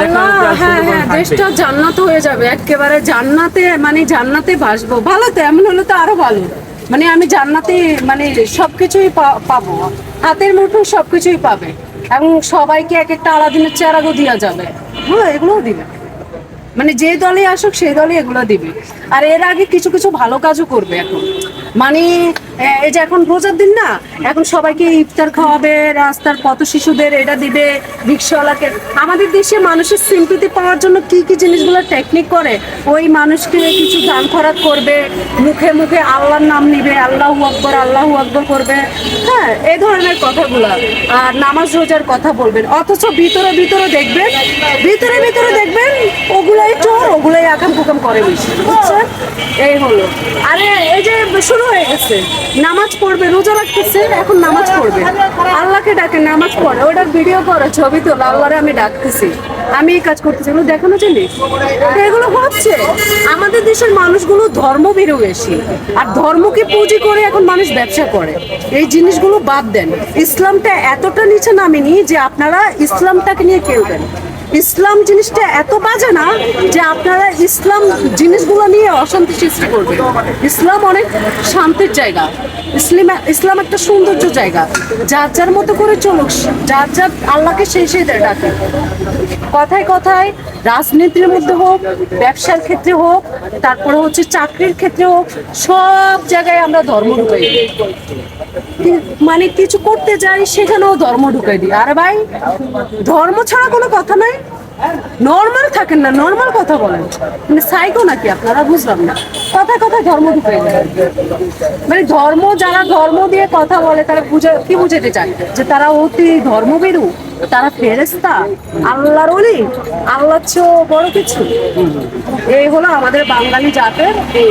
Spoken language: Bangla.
আল্লাহ হ্যাঁ হ্যাঁ দেশটা জান্নাত হয়ে যাবে একেবারে জান্নাতে মানে জান্নাতে বাসবো ভালো তো এমন হলে তো আরও ভালো। মানে আমি জান্নাতে মানে সবকিছুই পাবো। হাতের মুঠো সবকিছুই পাবে। এবং সবাইকে এক একটা আলাদিনের চেরাগও দেওয়া যাবে। হ্যাঁ এগুলোও দিবে। মানে যে দলে আসুক সেই দলে এগুলো দিবে। আর এর আগে কিছু কিছু ভালো কাজও করবে এখন। মানে এই যে এখন রোজার দিন না, এখন সবাইকে ইফতার খাওয়াবে, রাস্তার পথ শিশুদের এটা দিবে, রিক্সাওয়ালাকে। আমাদের দেশে মানুষের সিম্পিতি পাওয়ার জন্য কি কি জিনিসগুলো টেকনিক করে, ওই মানুষকে কিছু দান খরাত করবে, মুখে মুখে আল্লাহর নাম নিবে, আল্লাহু আকবর, আল্লাহ আকবর করবে। হ্যাঁ এই ধরনের কথাগুলো। আর নামাজ রোজার কথা বলবেন। অথচ ভিতরে ভিতরে দেখবেন, ভিতরে ভিতরে দেখবেন, ওগুলাই চোর, ওগুলাই আকাম কুকাম করে বেশি, বুঝছেন? এই হলো। আরে, এই যে শুরু হয়ে গেছে। নামাজ পড়বে, রোজা রাখতেছে, এখন নামাজ পড়বে। আল্লাহকে ডাকে, নামাজ পড়ে। ওটার ভিডিও করে, ছবি তোলা, আল্লাহরে আমি ডাকতেছি। আমি এই কাজ করতেছি, এগুলো দেখানো জিনিস এগুলো হচ্ছে। আমাদের দেশের মানুষগুলো ধর্মভীরু বেশি। আর ধর্মকে পুঁজি করে এখন মানুষ ব্যবসা করে। এই জিনিসগুলো বাদ দেন। ইসলামটা এতটা নিচে নামেনি যে আপনারা ইসলামটাকে নিয়ে খেলবেন ইসলাম জিনিসটা এত বাজে না যে আপনারা ইসলাম জিনিসগুলো নিয়ে অশান্তি সৃষ্টি করবেন। ইসলাম অনেক শান্তির জায়গা। ইসলাম ইসলাম একটা সৌন্দর্য জায়গা। যার যার মতো করে চলুক, যার যার আল্লাহকে সেই সেই ডাকে। কথায় কথায় রাজনীতির মধ্যে হোক, ব্যবসার ক্ষেত্রে হোক, তারপরে হচ্ছে চাকরির ক্ষেত্রে হোক, সব জায়গায় আমরা ধর্ম। কি- মানে কিছু করতে যাই, সেখানেও ধর্ম ঢুকাই দিই। আরে ভাই, ধর্ম ছাড়া কোনো কথা নাই। নর্মাল থাকেন না নর্মাল কথা বলেন। মানে সাইকো নাকি আপনারা, বুঝলাম না। কথায় কথায় ধর্ম ঢুকে মানে ধর্ম, যারা ধর্ম দিয়ে কথা বলে, তারা বুঝে, কি বুঝাতে চায়? যে তারা অতি ধর্মবিরু তারা ফেরেস্তা আল্লাহর অলি আল্লাহর চেয়েও বড় কিছু। এই হলো আমাদের বাঙালি জাতের এই।